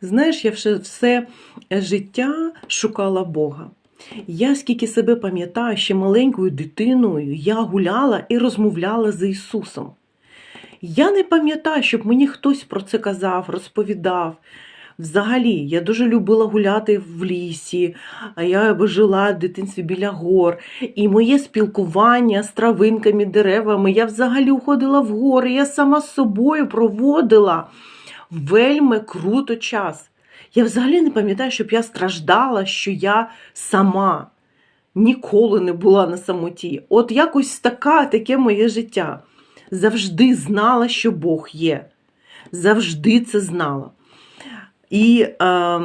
Знаєш, я все, життя шукала Бога. Я скільки себе пам'ятаю, ще маленькою дитиною я гуляла і розмовляла з Ісусом. Я не пам'ятаю, щоб мені хтось про це казав, розповідав. Взагалі, я дуже любила гуляти в лісі, а я жила в дитинстві біля гор. І моє спілкування з травинками, деревами, я взагалі уходила в гори, я сама з собою проводила вельми круто час. Я взагалі не пам'ятаю, щоб я страждала, що я сама ніколи не була на самоті. От якось така, таке моє життя. Завжди знала, що Бог є. Завжди це знала. І е,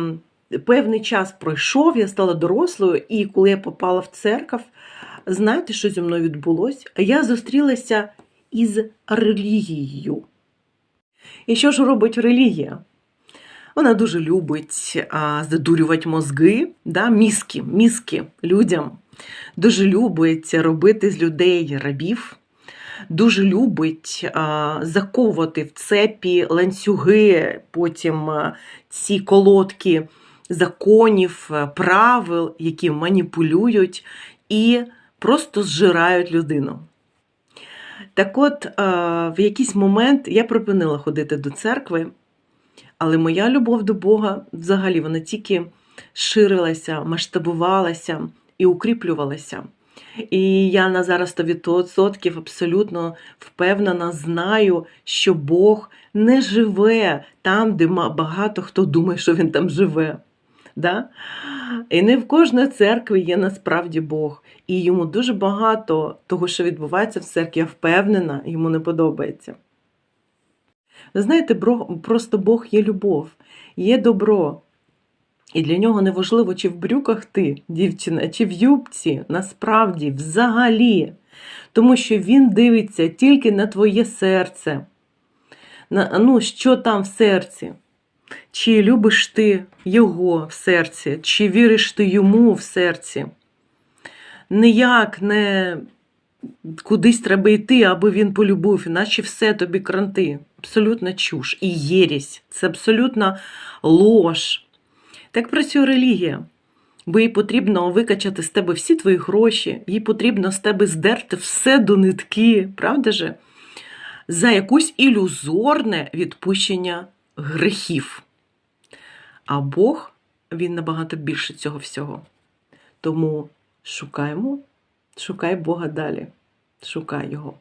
певний час пройшов, я стала дорослою, і коли я попала в церкву, знаєте, що зі мною відбулося? Я зустрілася із релігією. І що ж робить релігія? Вона дуже любить а, задурювати мозги, да, мізки, мізки людям. Дуже любить робити з людей рабів, дуже любить а, заковувати в цепі ланцюги, потім а, ці колодки законів, правил, які маніпулюють і просто зжирають людину. Так от, в якийсь момент я припинила ходити до церкви. Але моя любов до Бога взагалі вона тільки ширилася, масштабувалася і укріплювалася. І я на зараз 100% абсолютно впевнена, знаю, що Бог не живе там, де багато хто думає, що він там живе. Да? І не в кожній церкві є насправді Бог. І йому дуже багато того, що відбувається в церкві, я впевнена, йому не подобається. Ви знаєте, просто Бог є любов, є добро. І для нього не важливо, чи в брюках ти, дівчина, чи в юбці, насправді, взагалі. Тому що він дивиться тільки на твоє серце. На, Ну, що там в серці? Чи любиш ти його в серці, чи віриш ти йому в серці? Ніяк не кудись треба йти, аби він полюбив, іначе все тобі кранти. Абсолютна чуш і єрість. Це абсолютна лож. Так працює релігія. Бо їй потрібно викачати з тебе всі твої гроші, їй потрібно з тебе здерти все до нитки, правда же? За якусь ілюзорне відпущення грехів. А Бог, він набагато більше цього всього. Тому шукаємо, шукай Бога далі. Шукай його.